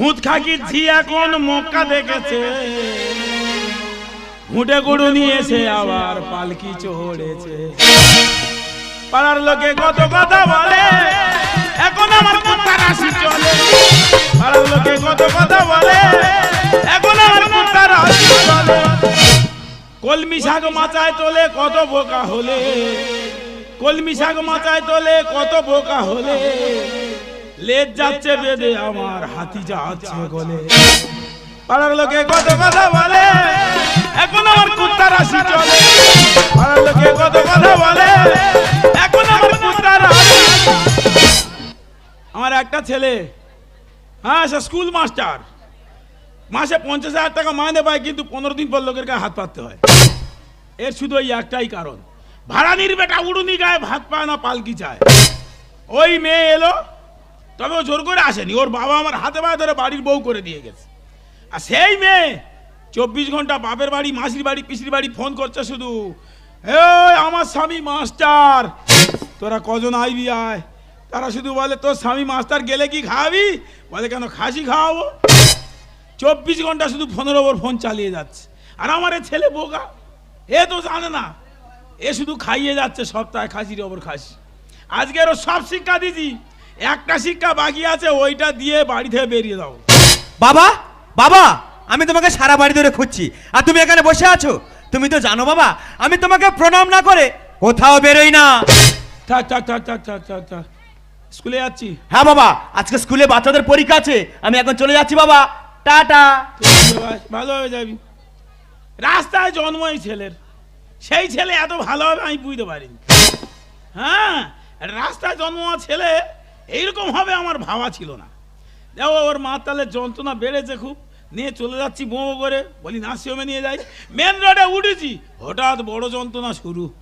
খুঁত খাকি ঝি এখন মক্কা দেখেছে? ঘুঁটে গুড়ু নিয়েছে, আবার পালকি চড়েছে। পাড়ার লোকে কত কথা বলে, এখন আমার কুত্তা রাশি চলে। পাড়ার লোকে কত কথা বলে, এখন আমার কুত্তা রাশি চলে। কলমি শাক মাচায় তোলে কত বোকা হলে, কলমি শাক মাচায় তোলে কত বোকা হলে। লেজ যাচ্ছে বেদে আমার হাতি যাচ্ছে গলে। পাড়ার লোকে কত কথা বলে, এখন আমার কুত্তা রাশি চলে। পাড়ার লোকে কত কথা বলে, এখন আমার কুত্তা রাশি আমার একটা ছেলে হ্যাঁ সে স্কুল মাস্টার মাসে পঞ্চাশ হাজার টাকা মাইনে পায়, কিন্তু পনেরো দিন পর লোকের গায়ে হাত পাততে হয়। এর শুধু ওই একটাই কারণ। ভাড়ানির বেটা উড়ুনি গায়ে ভাত পায় না, পালকি চায়। ওই মেয়ে এলো তবে ও জোর করে আসেনি। ওর বাবা আমার হাতে পায়ে ধরে বাড়ির বউ করে দিয়ে গেছে। আর সেই মেয়ে চব্বিশ ঘণ্টা বাপের বাড়ি, মাসির বাড়ি, পিসির বাড়ি ফোন করছে শুধু, এই, আমার স্বামী মাস্টার, তোরা কজন আইবি আয়? তারা শুধু বলে, তোর স্বামী মাস্টার গেলে কি খাওয়াবি বলে, কেন খাসি খাওয়াবো? চব্বিশ ঘণ্টা শুধু ফোনের ওপর ফোন চালিয়ে যাচ্ছে। আর আমার এ ছেলে বোকা, এ তো জানে না। এ শুধু খাইয়ে যাচ্ছে সপ্তাহে খাসির ওপর খাসি। আজকের ও সব শিক্ষা দিছি। একটা শিক্ষা বাকি আছে ওইটা দিয়ে বাড়ি থেকে বেরিয়ে দাও। বাবা বাবা আমি তোমাকে সারা বাড়ি ধরে খুঁজছি। আর তুমি এখানে বসে আছো? তুমি তো জানো বাবা আমি তোমাকে প্রণাম না করে কোথাও বেরোই না। থাক থাক থাক থাক থাক থাক থাক স্কুলে যাচ্ছি। হ্যাঁ বাবা আজকে স্কুলে বাচ্চাদের পরীক্ষা আছে। আমি এখন চলে যাচ্ছি বাবা। টাটা। ভালো হয়ে যাবি। রাস্তায় জন্ম এই ছেলের। সেই ছেলে এত ভালো হবে আমি বুঝতে পারিনি। হ্যাঁ রাস্তায় জন্ম ছেলে এইরকম হবে আমার ভাবা ছিল না। দেখো, ওর মাতালের যন্ত্রণা বেড়েছে খুব। নিয়ে চলে যাচ্ছি বোঁ করে। বলি নার্সিংহোমে নিয়ে যাই। মেন রোডে উঠেছি। হঠাৎ বড় যন্ত্রণা শুরু।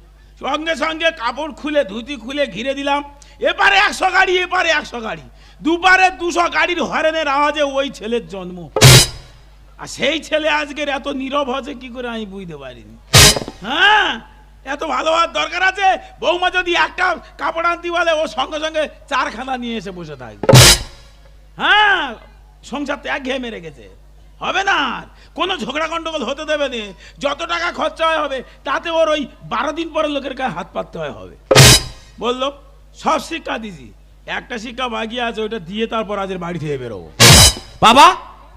সঙ্গে সঙ্গে কাপড় খুলে, ধুতি খুলে ঘিরে দিলাম। এপারে একশো গাড়ি, এপারে একশো গাড়ি। দুপারে দুশো গাড়ির হরেনের আওয়াজে ওই ছেলের জন্ম। আর সেই ছেলে আজকের এত নীরব হচ্ছে কি করে আমি বুঝতে পারিনি। হ্যাঁ? এত ভালো হওয়ার দরকার আছে? বৌমা যদি একটা কাপড় আনতি বলে ও সঙ্গে সঙ্গে চারখানা নিয়ে এসে বসে থাকবে। হ্যাঁ সংসার তো এক ঘেয়ে মেরে গেছে। হবে না কোনো ঝগড়া গন্ডগোল হতে দেবে না। যত টাকা খরচা হয় হবে তাতে ওর ওই বারো দিন পরে লোকের গায়ে হাত পাততে হয় হবে। বলল সব শিক্ষা দিছি। একটা শিক্ষা বাকি আছে ওইটা দিয়ে তারপর আজের বাড়ি থেকে বেরোবো। বাবা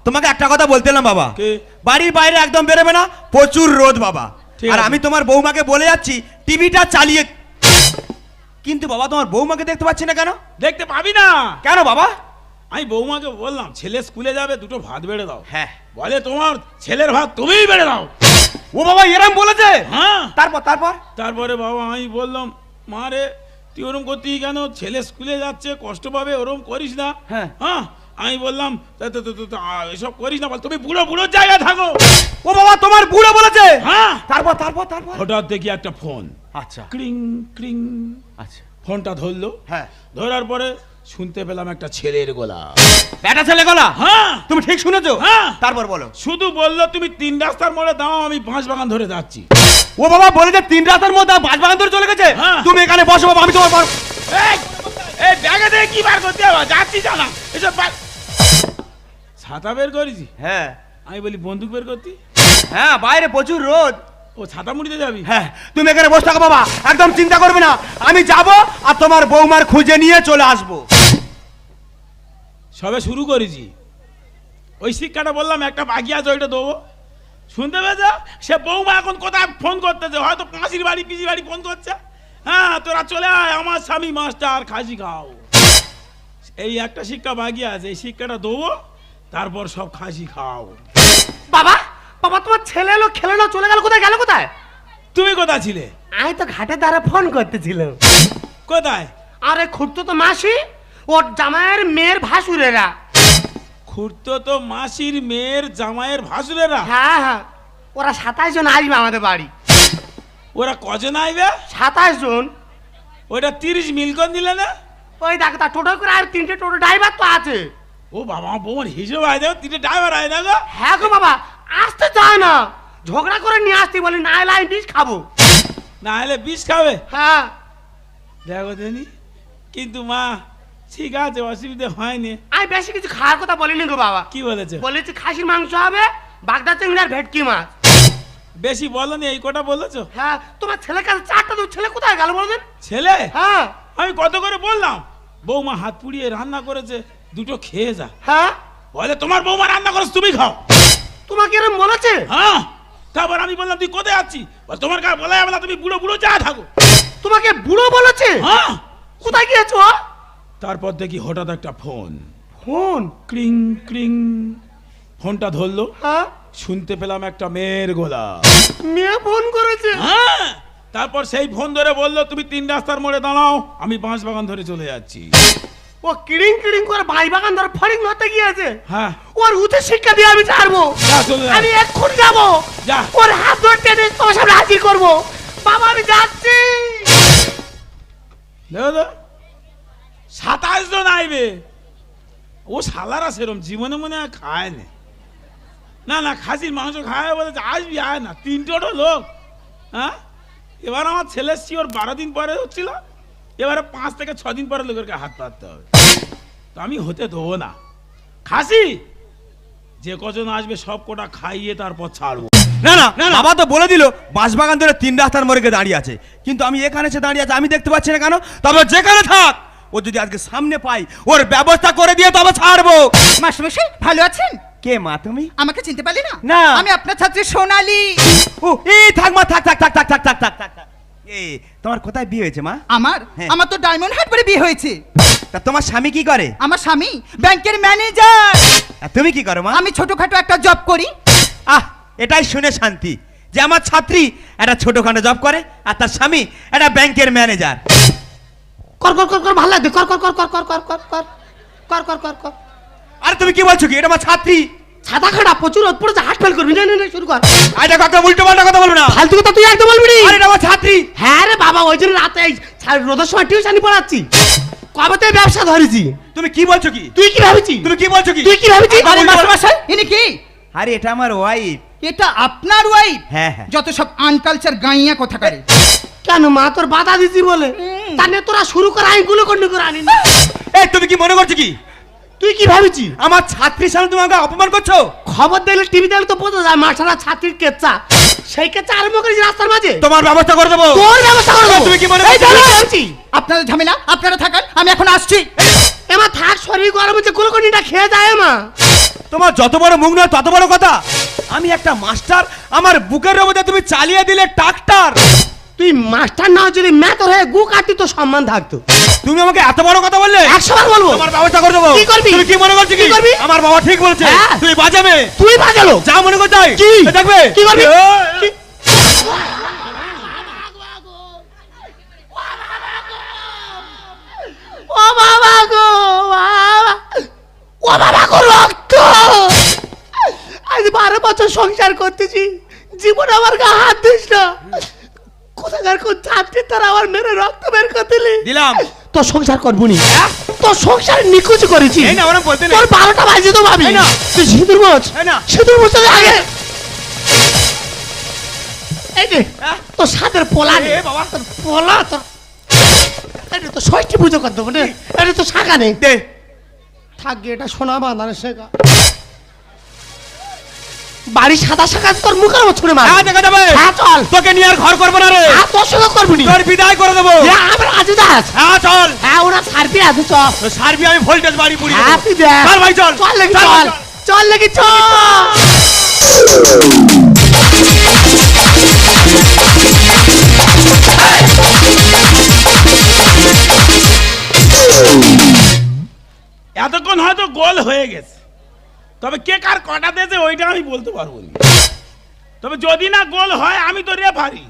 তোমাকে একটা কথা বলতে এলাম বাবা। কে? বাড়ির বাইরে একদম বেরোবে না প্রচুর রোদ বাবা। আর। আমি তোমার বৌমাকে বলে যাচ্ছি টিভিটা চালিয়ে কিন্তু বাবা তোমার বৌমাকে দেখতে পাচ্ছি না কেন? দেখতে পাবি না। কেন বাবা? আমি বৌমাকে বললাম ছেলে স্কুলে যাবে দুটো ভাত বেড়ে দাও। হ্যাঁ। বলে তোমার ছেলের ভাত তুমিই বেড়ে দাও। ও বাবা এরম বলেছে? হ্যাঁ। তারপর তারপর? তারপরে বাবা আমি বললাম মা রে তুই ওরম করতেই কেন? ছেলে স্কুলে যাচ্ছে কষ্ট পাবে ওরম করিস না। হ্যাঁ। হ্যাঁ? আমি বললাম এসব করিস না বল তুমি বুড়ো বুড়ো জায়গায় থাকো। ও বাবা তোমার বুড়ো বলেছে? হ্যাঁ। তারপর তারপর তারপর? হঠাৎ দেখি একটা ফোন। আচ্ছা। ক্রিং ক্রিং। আচ্ছা। ফোনটা ধরলো। হ্যাঁ। ধরার পরে শুনতে পেলাম একটা ছেলের গলা। বেটা ছেলে গলা? হ্যাঁ। তুমি ঠিক শুনেছো? হ্যাঁ। তারপর বলো। শুধু বলল তুমি তিন রাস্তার মোড়ে দাও আমি বাঁশ বাগান ধরে যাচ্ছি। ও বাবা বলে যে তিন রাতের মধ্যে বাজবাগান ধরে চলে গেছে? হ্যাঁ। তুমি এখানে বসো বাবা আমি তোমার এই এই ব্যাগে থেকে কি বার করতে হবে? যাচ্ছি জানা। এসব ছাতা বের করেছি? হ্যাঁ। আমি বলি বন্দুক বের করতি? হ্যাঁ বাইরে প্রচুর রোদ। ও ছাতা মুড়িতে যাবি? হ্যাঁ তুমি এখানে বসে থাকো বাবা একদম চিন্তা করবে না। আমি যাব আর তোমার বৌমার খুঁজে নিয়ে চলে আসব। সবে শুরু করেছি। ওই শিক্ষাটা বললাম একটা বাকি আছে ওইটা দেবো। শুনতে পেয়েছ? সে বৌমা এখন কোথায় ফোন করতেছে? হয়তো পাঁচির বাড়ি পিসির বাড়ি ফোন করছে। হ্যাঁ তোরা চলে আয় আমার স্বামী মাস্টার খাসি খাও। এই একটা শিক্ষা বাকি আছে এই শিক্ষাটা দেবো। তারপর সব খাসি খাও। বাবা বাবা তোমার ছেলে এলো খেলে না চলে গেল কোথায়? গেল কোথায়? তুমি কোথায় ছিলে? আমি তো ঘাটে দ্বারা ফোন করতেছিলাম। কোথায়? আরে খুঁড়তো তো মাসি ওর জামাইয়ের মেয়ের ভাসুরেরা। খুঁড়তো তো মাসির মেয়ের জামাইয়ের ভাসুরেরা? হ্যাঁ হ্যাঁ ওরা সাতাশ জন আসবে আমাদের বাড়ি। ওরা কজন আইবে সাতাশ জন। ওইটা তিরিশ মিলকন দিলে না? ওই দেখো তা টোটো করে আর তিনটে টোটো ড্রাইভার তো আছে। ও বাবা বৌমার হিসেবে আয় দেখো তিনটে ড্রাইভার আয় দেখো হ্যাঁ গো বাবা আসতে চায় না। ঝগড়া করে নিয়ে আসতে বলি না এলে আমি বিষ খাব। না হলে বিষ খাবে? হ্যাঁ। দেখো দেনি কিন্তু মা ঠিক আছে অসুবিধে হয়নি। আমি বেশি কিছু খাওয়ার কথা বলিনি গো বাবা। কি বলেছে? বলেছি খাসির মাংস হবে বাগদা চিংড়ি আর ভেটকি মাছ। বেশি বলনি এই কটা বলেছ? হ্যাঁ তোমার ছেলের কাছে চারটা দু ছেলে কোথায় গেল বলবেন ছেলে? হ্যাঁ। আমি কত করে বললাম? বৌমা হাত পুড়িয়ে রান্না করেছে। দুটো খেয়ে যা। হ্যাঁ? বলে তোমার বৌমা রান্না করেছে তুমি খাও। তোমাকে এরকম বলেছে? হ্যাঁ তারপর আমি বললাম তুই কোথায় আছিস? বল তোমার কাছে বলা না তুমি বুড়ো বুড়ো যা থাকো। তোমাকে বুড়ো বলেছে? হ্যাঁ। কোথায় গিয়েছো তারপর দেখি হঠাৎ একটা ফোন। ফোন? ক্রিং ক্রিং। ফোনটা ধরলো। হ্যাঁ? শুনতে পেলাম একটা মেয়ের গোলা। মেয়ে ফোন করেছে? হ্যাঁ। তারপর সেই ফোন ধরে বলল তুমি তিন রাস্তার মোড়ে দাঁড়াও আমি বাঁশ বাগান ধরে চলে যাচ্ছি। ও কিড়িং কিড়িং করে ভাই বাগান ধরে ফড়িং ধরতে গিয়েছে। হ্যাঁ। ওর উঠে শিক্ষা দিয়ে আমি ছাড়বো। আমি এক্ষুন যাব। যা। ওর হাত ধরে টেনে তোমার সামনে হাজির করব। বাবা আমি যাচ্ছি। সাতাশ জন আইবে। ও শালারা সেরম জীবনে মনে হয় খায় না। না না খাসির মাংস খায় বলে আসবি আয় না। তিনটোটো লোক হ্যাঁ? এবার আমার ছেলে ওর বারো দিন পরে হচ্ছিল। এবারে পাঁচ থেকে ছ দিন পরে লোকেরকে হাত পাততে হবে। তো আমি হতে দেবো না। খাসি! যে কজন আসবে সব কোটা খাইয়ে তারপর ছাড়বো। না না না বাবা তো বলে দিল বাঁশবাগান ধরে তিন রাস্তার মোড়ে গিয়ে দাঁড়িয়ে আছে। কিন্তু আমি এখানে সে দাঁড়িয়ে আছে আমি দেখতে পাচ্ছি না কেন? তবে যেখানে থাক ও যদি আজকে সামনে পাই ওর ব্যবস্থা করে দিয়ে তবে ছাড়বো। মাস্টারমশাই ভালো আছেন? কে মা তুমি? আমাকে চিনতে পারলি না? না। আমি আপনার ছাত্রী সোনালি। ও এই থাক মা থাক থাক থাক থাক থাক থাক থাক থাক থাক। এই তোমার কোথায় বিয়ে হয়েছে মা আমার হ্যাঁ। আমার তো ডায়মন্ড হারবারে বিয়ে হয়েছে তা তোমার স্বামী কি করে আমার স্বামী ব্যাংকের ম্যানেজার তুমি কি করো মা আমি ছোটখাটো একটা জব করি আহ এটাই শুনে শান্তি যে আমার ছাত্রী একটা ছোটখাটো জব করে আর তার স্বামী একটা ব্যাংকের ম্যানেজার কর কর কর কর ভালো লাগবে কর কর কর কর কর কর কর কর কর কর কর কর আরে তুমি কি বলছো কি এটা আমার ছাত্রী ছাতা খাটা প্রচুর রোদ পড়েছে হাট ফেল করবি না না না, শুরু কর আর এটা কাকা উল্টো পাল্টা কথা বলব না ফালতু কথা তুই একদম বলবি আরে এটা আমার হ্যাঁ ওই জন্য রাতে এই রোদের সময় টিউশনি পড়াচ্ছি। কবে তুই ব্যবসা ধরেছি? তুমি কি বলছো কি? তুই কি ভাবছি তুমি কি বলছো কি? তুই কি ভাবছি আরে আরে মাস্টারমশাই। ইনি কি? আরে এটা আমার ওয়াইফ এটা আপনার ওয়াইফ হ্যাঁ হ্যাঁ। যত সব আনকালচার গাইয়া কথা করে কেন মা তোর বাধা দিছি বলে? তাহলে তোরা শুরু কর আমি গুলো কন্ডি করে আনি না এই তুমি কি মনে করছ কি? তুই কি ভাবছি আমার ছাত্রীর সামনে তুমি আমাকে অপমান করছ? খবর দিলে টিভি দিলে তো বোঝা যায় মাস্টাররা ছাত্রীর কেচ্চা সেই কেচ্চা আরম্ভ করেছি রাস্তার মাঝে। তোমার ব্যবস্থা করে দেবো। তোর ব্যবস্থা করব তুমি কি মনে এই করছ? দাঁড়া, ভাবছি আপনারা ঝামেলা? আপনারা থাকান আমি এখন আসছি। এমা থাক শরীর গরম হচ্ছে গুলোকন্ডিটা খেয়ে যায় মা তোমার যত বড় মুখ নয় তত বড় কথা। আমি একটা মাস্টার আমার বুকের মধ্যে তুমি চালিয়ে দিলে ট্রাক্টর তুই মাস্টার না যদি ম্যাথর হয়ে গু কাটি তো সম্মান থাকতো। তুমি আমাকে এত বড় কথা বললে? একশো বার বলব। তোমার ব্যবস্থা করে দেবো। কি করবি? তুমি কি মনে করছ কি? করবি? আমার বাবা ঠিক বলেছে। হ্যাঁ। তুমি বাজাবে তুই বাজালো যা মনে করছ তাই। কি? দেখবে। কি করবি? এ, ও বাবা গো বাবা। ও বাবা গো রক্ত। আজ বারো বছর সংসার করতেছি। জীবন আমার গা হাত দিস না। কোথাকার কোন ছাত্রী তারা আমার মেরে রক্ত বের করে দিলি? দিলাম। তোর সংসার করব নি। তোর সংসার নিকুচ করেছি। এই না, ওরা বলতে নেই। তোর বারোটা বাজে তো ভাবি। এই না। তুই সিঁদুর না। সিঁদুর মোচ আগে। এই যে হ্যাঁ? তোর সাদের পোলা রে বাবা। তোর পোলা তোর এটা তো ষষ্ঠী পুজো করতে হবে না। এটা তো শাখা নেই দে। থাকবে এটা সোনা বাঁধানো শেখা। বাড়ি সাদা শাখা তোর মুখের মতো ছুড়ে মার হ্যাঁ দেখা যাবে। হ্যাঁ চল। তোকে নিয়ে আর ঘর করব না রে। হ্যাঁ তোর সঙ্গে করবি নি। তোর বিদায় করে দেবো। হ্যাঁ আমার রাজু দাস হ্যাঁ চল। হ্যাঁ ওরা সার্বি আছে চ তো সার্বি আমি ভোল্টেজ বাড়ি হ্যাঁ তুই দেখ চল ভাই চল। চল লেগে চল, চল। চল। চল চল। এতক্ষণ হয়তো গোল হয়ে গেছে। তবে কে কার কটা দিয়েছে ওইটা আমি বলতে পারব না। তবে যদি না গোল হয় আমি তো রেফারি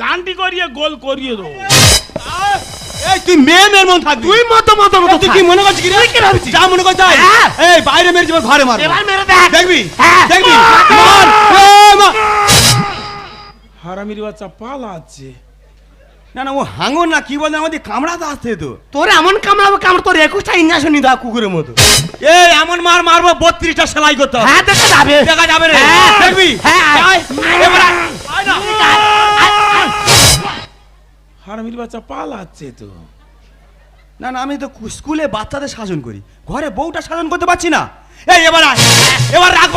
লান্টি করিয়ে গোল করিয়ে দেবো। এই তুই মেয়ে মেয়ের মন থাকবি। তুই মতো মতো মতো তুই কি মনে করছিস কি রে? যা মনে তাই। হ্যাঁ। এই বাইরে মেরে যাবে ঘরে মার এবার মেরে দেখ। দেখবি? হ্যাঁ। দেখবি? মার। মার। এই, মার। হারামির বাচ্চা পালাচ্ছে। না না ও হাঙ্গর না কি বলে আমাদের কামড়াতে আসছে তো তোর এমন কামড়াবো কামড় তোর একুশটা ইঞ্জেকশন হবে কুকুরের মতো। এই এমন মার মারবো বত্রিশটা সেলাই করতে হ্যাঁ দেখা যাবে। দেখা যাবে রে। হ্যাঁ। দেখবি? হ্যাঁ। আয়, এবার আয়। আয় বাচ্চা পালাচ্ছে তো। না না আমি তো স্কুলে বাচ্চাদের শাসন করি। ঘরে বউটা শাসন করতে পারছি না। এই এবার আয়। এবার রাগ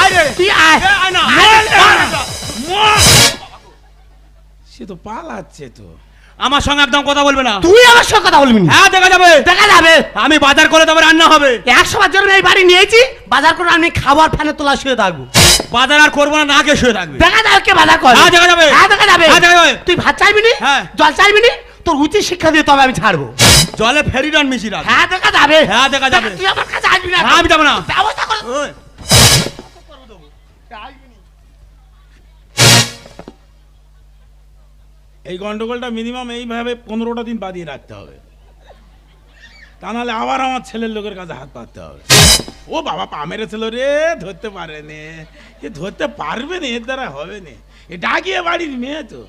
আয় রে। তুই আয়। এ, আয় না। মর না। আয় না। মর! সে তো পালাচ্ছে তো। আমার সঙ্গে একদম কথা বলবে না। তুই আমার সঙ্গে কথা বলবি না। হ্যাঁ দেখা যাবে। দেখা যাবে। আমি বাজার করে তবে রান্না হবে। একশো বার জন্য এই বাড়ি নিয়েছি বাজার করে আমি খাবার ফ্যানে তোলা শুয়ে থাকব। বাজার আর করব না না কে শুয়ে থাকবে। দেখা যাবে কে বাজার করে। হ্যাঁ, দেখা যাবে। হ্যাঁ দেখা যাবে। হ্যাঁ, দেখা যাবে। তুই ভাত চাইবি নি? হ্যাঁ। জল চাইবি নি? তোর উচিত শিক্ষা দিয়ে তবে আমি ছাড়বো। জলে ফেরি রান মিশি রাখ। হ্যাঁ দেখা যাবে। হ্যাঁ, দেখা যাবে। তুই আমার কাছে আসবি না। হ্যাঁ, আমি যাব না। ব্যবস্থা কর। এই গন্ডগোলটা মিনিমাম এইভাবে পনেরোটা দিন বাদিয়ে রাখতে হবে। তা নাহলে আবার আমার ছেলের লোকের কাছে হাত পাততে হবে। ও বাবা, পা মেরেছিল রে, ধরতে পারে নে। এ ধরতে পারবে না, এর দ্বারা হবে না। এ ডাকিয়ে বাড়ির মেয়ে তো।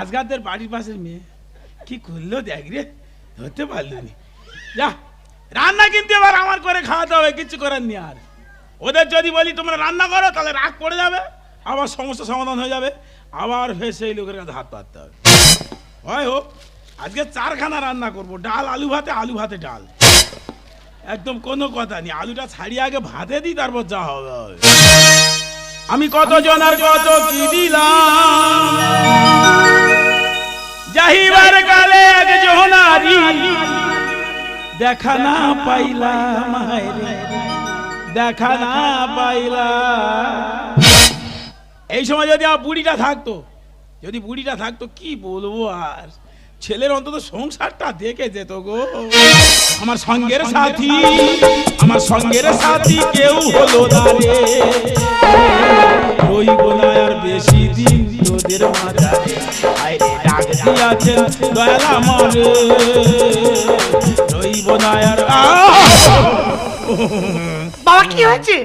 আজকালদের বাড়ির পাশের মেয়ে। কি করল দেখ রে, ধরতে পারল নি। যা, রান্না কিন্তু এবার আমার করে খাওয়াতে হবে, কিছু করার নেই আর। ওদের যদি বলি তোমরা রান্না করো, তাহলে রাগ পড়ে যাবে, আবার সমস্যা সমাধান হয়ে যাবে। আবার ফের সেই লোকের কাছে হাত পাততে হবে। হয় হোক, আজকে চারখানা রান্না করব। ডাল, আলু ভাতে আলু ভাতে ডাল। একদম কোনো কথা নেই। আলুটা ছাড়িয়ে আগে ভাতে দিই, তারপর যা হবে। আমি কত জনার কত কি দিলাম? কালে এক জহনারি দেখা না পাইলাম দেখা না পাইলাম। এই সময় যদি আমার বুড়িটা থাকতো যদি বুড়িটা থাকতো কি বলব আর? ছেলের অন্তত সংসারটা দেখে যেত গো। আমার সঙ্গের সাথী আমার সঙ্গের সাথী কেউ হলো না রে। রইব না আর বেশি দিন তোদের আইরে ডাক দিয়াছেন দয়াল আমার রইব না আর বাবা কি হয়েছে?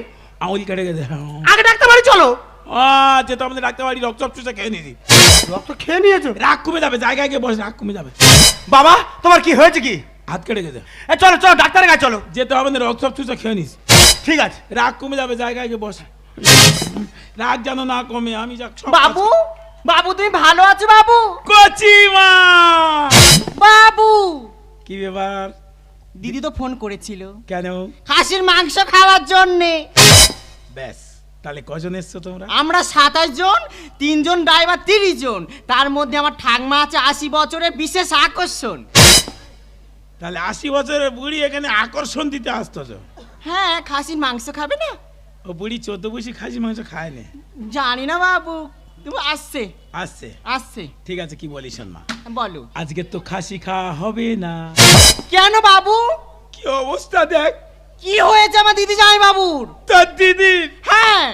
আঙুল কেটে গেছে। আগে ডাক্তার বাড়ি চলো। আচ্ছা তো আমাদের ডাক্তার বাড়ি রক্ত চুষে খেয়ে নিয়েছি। রক্ত খেয়ে নিয়েছো? রাগ কমে যাবে জায়গায় গিয়ে বসে রাগ কমে যাবে। বাবা তোমার কি হয়েছে কি? হাত কেটে গেছে। এ চলো চলো ডাক্তারের কাছে চলো। যেতে হবে না রক্ত চুষে খেয়ে নিস ঠিক আছে। রাগ কমে যাবে জায়গায় গিয়ে বসে। রাগ যেন না কমে আমি যাক বাবু বাবু তুমি ভালো আছো বাবু? কচি মা! বাবু! কি ব্যাপার? দিদি তো ফোন করেছিল। কেন? খাসির মাংস খাওয়ার জন্যে। ব্যাস। তাহলে কজন এসছো তোমরা? আমরা সাতাশ জন তিনজন ড্রাইভার তিরিশ জন। তার মধ্যে আমার ঠাকমা আছে আশি বছরের বিশেষ আকর্ষণ। তাহলে আশি বছরের বুড়ি এখানে আকর্ষণ দিতে আসতেছ হ্যাঁ খাসির মাংস খাবে না? ও বুড়ি চোদ্দ বসি খাসি মাংস খায় না। জানি না বাবু তুমি আসছে। আসছে? আসছে। ঠিক আছে কি বলিস মা? বলো। আজকে তো খাসি খাওয়া হবে না। কেন বাবু? কি অবস্থা দেখ? কি হয়েছে আমার দিদি জামাই বাবুর তোর দিদি? হ্যাঁ।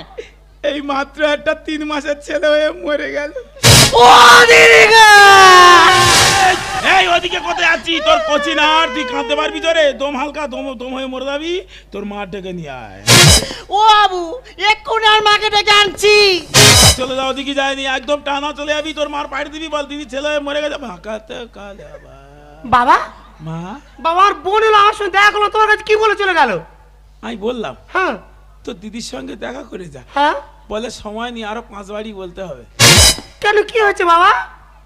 এই মাত্র একটা তিন মাসের ছেলে হয়ে মরে গেল। ও দিদি এই ওদিকে কোথায় আছিস? তোর কচি না আর তুই কাঁদতে পারবি তোরে দম হালকা দম দম হয়ে মরে যাবি। তোর মা ডেকে নিয়ে আয়। ও বাবু এক্ষুনি আর মাকে ডেকে আনছি। চলে যাও দিকে যায়নি। একদম টানা চলে যাবি তোর মার পাড়ি দিবি বল দিদি ছেলে হয়ে মরে গেছে। ভাকাতে কালে বাবা মা? বাবার বোন এলো আমার সঙ্গে দেখা করল তোমার কাছে কি বলে চলে গেল? আমি বললাম হ্যাঁ। তোর দিদির সঙ্গে দেখা করে যা। হ্যাঁ? বলে সময় নিয়ে আরও পাঁচ বাড়ি বলতে হবে। কেন কি হয়েছে বাবা?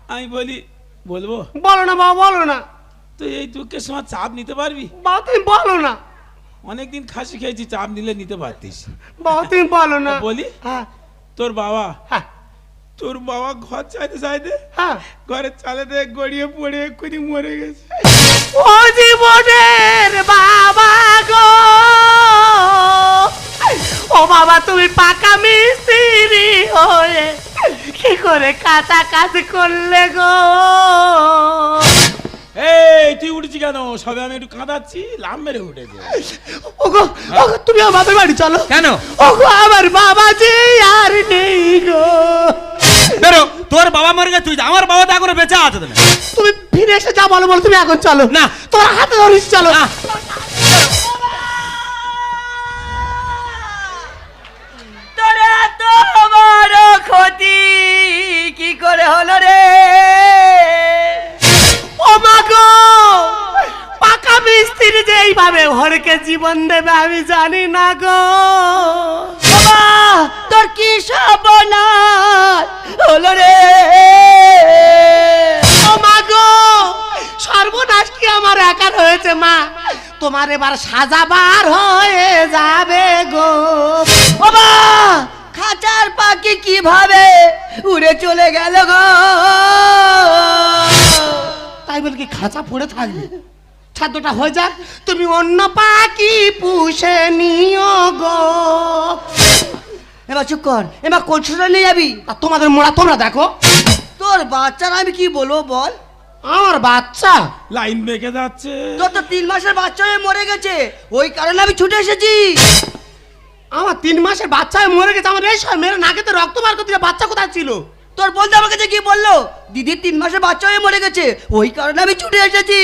আমি বলি বলব? বলো না বাবা বলো না। তো এই দুঃখের সময় চাপ নিতে পারবি? বাবা তুমি বলো না। অনেকদিন খাসি খেয়েছি চাপ নিলে নিতে পারতিস। বাবা তুমি বলো না। বলি হ্যাঁ। তোর বাবা হ্যাঁ। তোর বাবা ঘর চাইতে চাইতে হ্যাঁ। ঘরের চালেতে গড়িয়ে পড়ে এক্ষুনি মরে গেছে। ও জীবনের বাবা গো। ও বাবা তুমি পাকা মিস্ত্রি হয়ে কি করে কাঁচা কাজ করলে গো? এই তুই উঠেছি কেন? সবে আমি একটু কাঁদাচ্ছি লাভ মেরে উঠেছে। ওগো ওগো তুমি আমার বাপের বাড়ি চলো। কেন? ওগো আমার বাবা যে আর নেই গো। বেরো তোর বাবা মরে গেছে তুই আমার বাবা তো এখনও বেঁচে আছে তুমি এসে যা বলো বলো তুমি এখন চলো। না। তোমার হাতে ধরিস চলো। তোর ক্ষতি কি করে হলো রে? ও পাকা মিস্ত্রি যে এইভাবে ঘরকে জীবন দেবে আমি জানি না গো। বাবা তোর কি সর্বনাশ হলো রে। ও মা গো সর্বনাশ কি আমার গেছে মা। তোমার এবার সাজাবার হয়ে যাবে গো। বাবা খাঁচার পাখি কীভাবে উড়ে চলে গেল গো? তাই বলে কি খাঁচা পড়ে থাকবে? ছাদটা হয়ে যাক, তুমি অন্য পাখি পুষে নিও গো। এবার চুপ কর, এবার কলসুটা নিয়ে যাবি। আর তোমাদের মোড়া তোমরা দেখো। তোর বাচ্চারা আমি কি বলব বল? আমার বাচ্চা। লাইন বেঁকে যাচ্ছে। তোর তো তিন মাসের বাচ্চা হয়ে মরে গেছে ওই কারণে আমি ছুটে এসেছি। আমার তিন মাসের বাচ্চা হয়ে মরে গেছে আমার এই সব মেয়েরা নাকেতে রক্ত বার করতে বাচ্চা কোথায় ছিল? তোর বন্ধু আমার কাছে কি বলল? দিদির তিন মাসের বাচ্চা হয়ে মরে গেছে ওই কারণে আমি ছুটে এসেছি।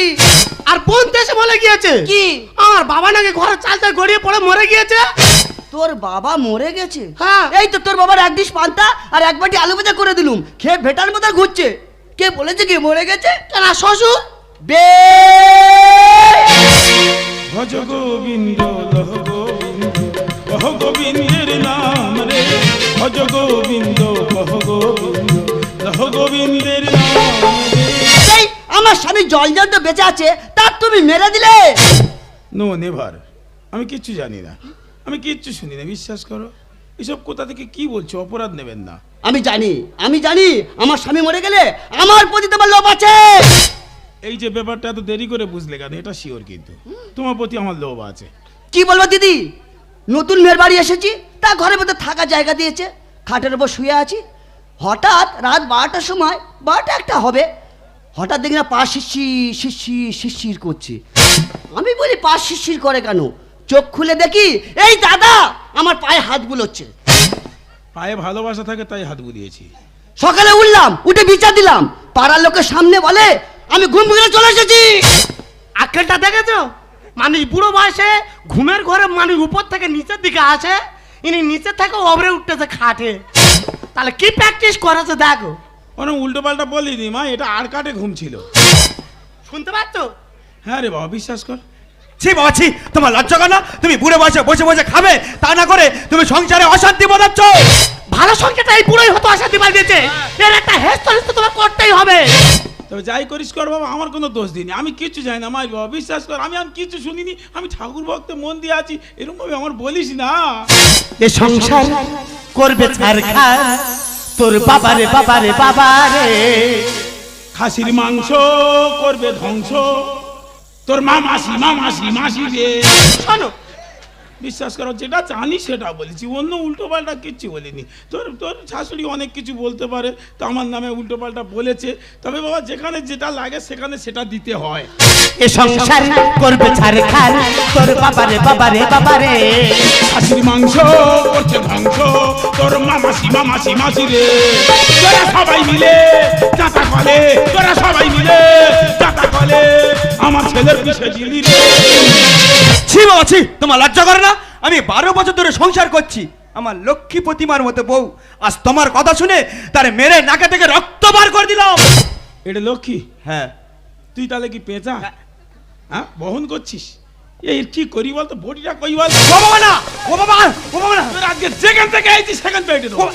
আর বোন দেশে বলে গিয়েছে। কি? আমার বাবা নাকি ঘরের চালতে গড়িয়ে পড়ে মরে গিয়েছে। তোর বাবা মরে গেছে? হ্যাঁ। এই তো তোর বাবার এক ডিশ পান্তা আর এক বাটি আলু ভাজা করে দিলুম। খেয়ে ভেটার মতো ঘুরছে। কে বলেছে কে মরে গেছে? তারা শ্বশুর। বে ভজ গোবিন্দ লহ গোবিন্দ কহ গোবিন্দের নাম রে। ভজ গোবিন্দ কহ গোবিন্দ লহ গোবিন্দের নাম রে। আমার স্বামী জল জল তো বেঁচে আছে তার তুমি মেরে দিলে। No never. আমি কিচ্ছু জানি না। আমি কিচ্ছু শুনি না বিশ্বাস করো। এসব কোথা থেকে কি বলছো? অপরাধ নেবেন না। আমি জানি আমি জানি আমার স্বামী মরে গেলে আমার প্রতি তোমার লোভ আছে। এই যে ব্যাপারটা এত দেরি করে বুঝলে কেন? এটা শিওর কিন্তু। তোমার প্রতি আমার লোভ আছে। কি বলব দিদি? নতুন মেয়ের বাড়ি এসেছি তা ঘরের মধ্যে থাকার জায়গা দিয়েছে খাটের উপর শুয়ে আছি। হঠাৎ রাত বারোটার সময় বারোটা একটা হবে হঠাৎ দেখি না পা শিরশির শিরশির শিরশির করছে। আমি বলি পা শিরশির করে কেন? চোখ খুলে দেখি এই দাদা! আমার পায়ে হাত বুলোচ্ছে। পায়ে ভালোবাসা থাকে তাই হাত বুলিয়েছি। সকালে উঠলাম উঠে বিচার দিলাম। পাড়ার লোকের সামনে বলে আমি ঘুম ভেঙে চলে এসেছি। আক্কেলটা দেখেছ? মানুষ বুড়ো বয়সে ঘুমের ঘরে মানুষ উপর থেকে নিচের দিকে আসে ইনি নিচের থেকে ওপরে উঠতেছে খাটে। তাহলে কি প্র্যাকটিস করেছে দেখো। অনেক উল্টো পাল্টা বলিনি মা এটা আর কাটে ঘুম ছিল। শুনতে পাচ্ছ? হ্যাঁ রে বাবা বিশ্বাস কর। ছি বাবা ছি। তোমার লজ্জা করে না? তুমি বুড়ে বসে বসে বসে খাবে তা না করে তুমি সংসারে অশান্তি বোঝাচ্ছ ভালো সংখ্যাটা এই পুরোই হতো দিবার দিয়েছে। এর একটা হেস্ত হেস্ত তোমার করতেই হবে। তবে যাই করিস কর বাবা আমার কোনো দোষ দিইনি। আমি কিচ্ছু জানি না মাই বাবা বিশ্বাস কর আমি আমি কিচ্ছু শুনিনি। আমি ঠাকুর ভক্তে মন দিয়ে আছি এরকম ভাবে আমার বলিস না। এ সংসার করবে ছারখা তোর বাবারে বাবারে বাবারে। খাসির মাংস করবে ধ্বংস। তোর মা মাসি মা মাসি মাসি রে। শোনো বিশ্বাস করো যেটা জানি সেটা বলেছি। অন্য উল্টো পাল্টা কিচ্ছু বলিনি। তোর তোর শাশুড়ি অনেক কিছু বলতে পারে তো আমার নামে উল্টো পাল্টা বলেছে। তবে বাবা যেখানে যেটা লাগে সেখানে সেটা দিতে হয়। এ সংসার করবে ছারখা তোর বাবারে বাবারে বাবারে। খাসির মাংস করছে ধ্বংস তোর মামাসি মামাসি মাসি রে। তোরা সবাই মিলে চাতা কলে তোরা সবাই মিলে চাতা কলে আমার ছেলের পিছে দিলি রে। ছি বাবা ছি তোমার লজ্জা করে না? আমি বারো বছর ধরে সংসার করছি। আমার লক্ষ্মী প্রতিমার মতো বউ। আজ তোমার কথা শুনে তার মেরে নাকে থেকে রক্ত বার করে দিলাম। এটা লক্ষ্মী? হ্যাঁ। তুই তাহলে কি পেঁচা? হ্যাঁ? বহন করছিস? এই কি করি বলতো? বডিটা কই বল? ও বাবা না! ও বাবা! ও বাবা না! আজকে যেখান থেকে আইছিস সেখান দেবো।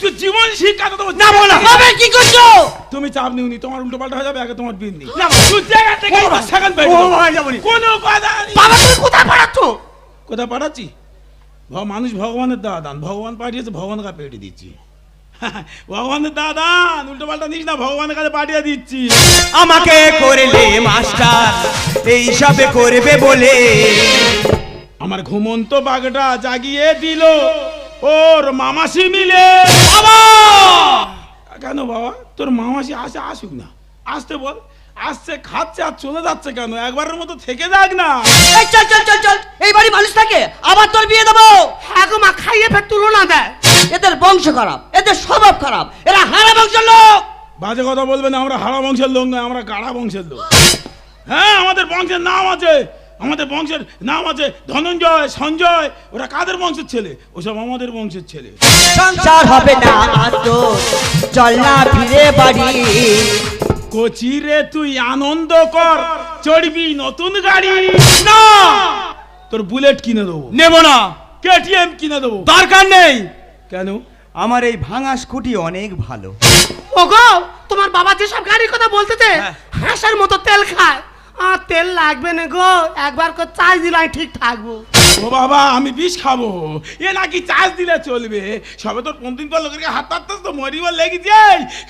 তুই জীবন শিক্ষা দেবো না বাবা না কি করছ? তুমি চাপ নিউনি তোমার উল্টো পাল্টা হয়ে যাবে আগে তোমার বিন্দি না, তুই যেখান থেকে সেখান পেটে ও বাবা যাবনি কোনো কথা। বাবা তুমি কোথায় পাঠাচ্ছ? কোথায় পাঠাচ্ছি? ভ- মানুষ ভগবানের দাদান ভগবান পাঠিয়েছে ভগবানের কাছে পেটে দিচ্ছি। ভগবানের দাদান উল্টো পাল্টা নিস না ভগবানের কাছে পাঠিয়ে দিচ্ছি। আমাকে করলে মাস্টার এই সবে করবে বলে। আমার ঘুমন্ত বাঘটা জাগিয়ে দিল। ওর মামাসি মিলে। বাবা! কেন বাবা? তোর মামাসি আসে আসুক না। আসতে বল। আসছে খাচ্ছে আর চলে যাচ্ছে কেন? একবারের মতো থেকে যাক না। এই চল চল চল চল। এই বাড়ি মানুষ থাকে আবার তোর বিয়ে দেবো। হ্যাঁ গো মা খাইয়ে ফের তুলনা দেয়। এদের বংশ খারাপ এদের স্বভাব খারাপ এরা হারা বংশের লোক। বাজে কথা বলবে না আমরা হারা বংশের লোক নয় আমরা গাড়া বংশের লোক। হ্যাঁ আমাদের বংশের নাম আছে। আমাদের বংশের নাম আছে ধনঞ্জয় সঞ্জয়। ওরা কাদের বংশের ছেলে? ওসব আমাদের বংশের ছেলে। সংসার হবে না আর তোর চল না ফিরে বাড়ি। কচি রে তুই আনন্দ কর। চড়বি নতুন গাড়ি। না! তোর বুলেট কিনে দেবো। নেব না। কেটিএম কিনে দেবো। দরকার নেই। কেন? আমার এই ভাঙা স্কুটি অনেক ভালো। ওগো তোমার বাবা যেসব গাড়ির কথা বলতেছে হ্যাঁ। হাঁসের মতো তেল খায়। আর তেল লাগবে না গো। একবার করে চার্জ দিলে আমি ঠিক থাকব। ও বাবা আমি বিষ খাব। এ নাকি চার্জ দিলে চলবে। সবে তোর কোন দিন পর লোকের হাত পাততাস তো মরিবার লেগেছে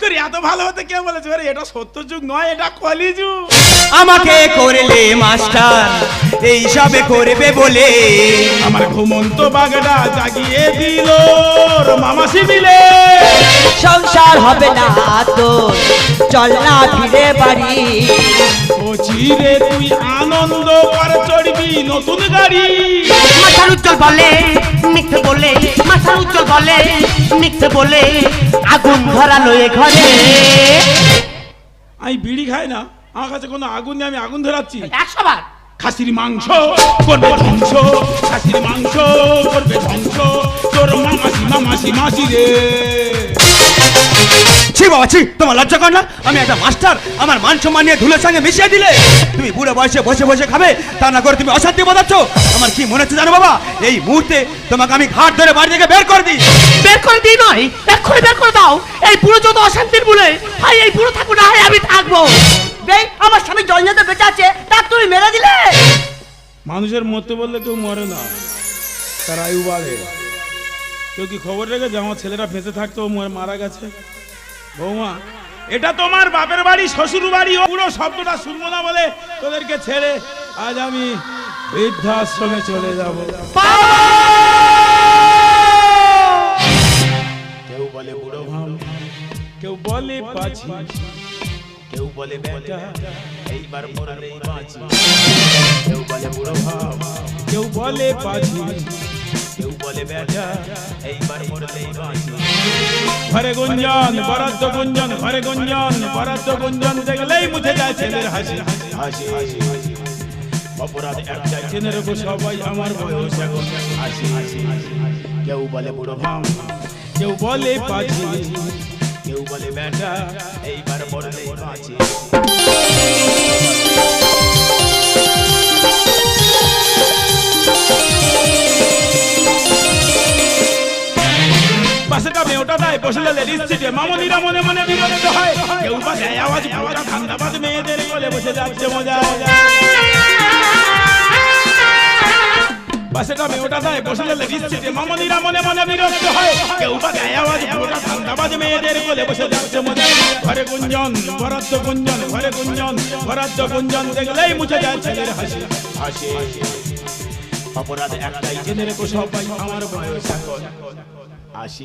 তোর এত ভালো হতে কে বলেছে? আরে এটা সত্য যুগ নয় এটা কলি যুগ। আমাকে করলে মাস্টার এই সবে করবে বলে। আমার ঘুমন্ত বাগড়া জাগিয়ে দিল মামাসি মিলে সংসার হবে না তোর চল না ফিরে বাড়ি। চিরে তুই আনন্দ কর চড়বি নতুন গাড়ি। মাথার উজ্জ্বল বলে মিথ্যে বলে মাথার উজ্জ্বল বলে মিথ্যে বলে আগুন ধরালো এ ঘরে। আমি বিড়ি খাই না আমার কাছে কোনো আগুন নেই আমি আগুন ধরাচ্ছি। একশো বার। খাসির মাংস করবে ধ্বংস খাসির মাংস করবে ধ্বংস। তোর মামাসি মামাসি মাসি রে ছি বাবা ছি। তোমার লজ্জা কর না। আমি একটা মাস্টার। আমার মান সম্মান নিয়ে ধুলের সঙ্গে মিশিয়ে দিলে তুমি বুড়ো বয়সে বসে বসে খাবে। তা না করে তুমি অশান্তি বোঝাচ্ছ আমার কি মনে হচ্ছে জানো বাবা? এই মুহূর্তে তোমাকে আমি ঘাট ধরে বাড়ি থেকে বের করে দিই। বের করে দিই নয় এক্ষুনি বের করে দাও। এই পুরো যত অশান্তির বলে হয় এই পুরো থাকব না হয় আমি থাকব। আমার স্বামী জল নিতে বেঁচে আছে তা তুমি মেরে দিলে? মানুষের মরতে বললে কেউ মরে না তার আয়ু বাড়ে। কেউ কি খবর রেখেছে? আমার ছেলেরা ফেঁসে থাকতো ও মারা গেছে। বৌমা এটা তোমার বাপের বাড়ি শ্বশুর বাড়ি পুরো শব্দটা শুনব না বলে তোদেরকে ছেড়ে আজ আমি বৃদ্ধাশ্রমে চলে যাব। কেউ বলে বুড়ো ভাম কেউ বলে পাছি কেউ বলে বেটা এইবার মরলেই বাঁচি। কেউ বলে বুড়ো ভাম কেউ বলে পাছি কেউ বলে বেটা এইবার মরলেই বাঁচি। ঘরে গুঞ্জন বরাদ্দ গুঞ্জন ঘরে গুঞ্জন বরাদ্দ গুঞ্জন দেখলেই মুছে যায় ছেলের হাসি। হাসি হাসি অপরাধ একটাই জেনে রেখো সবাই আমার বয়স এখন। হাসি হাসি কেউ বলে বুড়ো ভাম কেউ বলে পাছি কেউ বলে বেটা এইবার মরলেই বাঁচি। বসলে লেডিস সিটে মামনিরা মনে মনে বিরক্ত হয়। কেউ বা দেয় আওয়াজ পুরোটা ধান্দাবাজ মেয়েদের কোলে বসে যাচ্ছে মজা। কামে ওটা দেয় বসলে লেডিস সিটে মামনিরা মনে মনে বিরক্ত হয়। কেউ বা দেয় আওয়াজ পুরোটা ধান্দাবাজ মেয়েদের কোলে বসে যাচ্ছে মজা। ঘরে গুঞ্জন, বরাদ্দ গুঞ্জন, ঘরে গুঞ্জন, বরাদ্দ গুঞ্জন। দেখলেই মুছে যায় ছেলের হাসি। হাসি। অপরাধ একটাই, জেনে রেখো সবাই, আমার বয়স এখন। আশি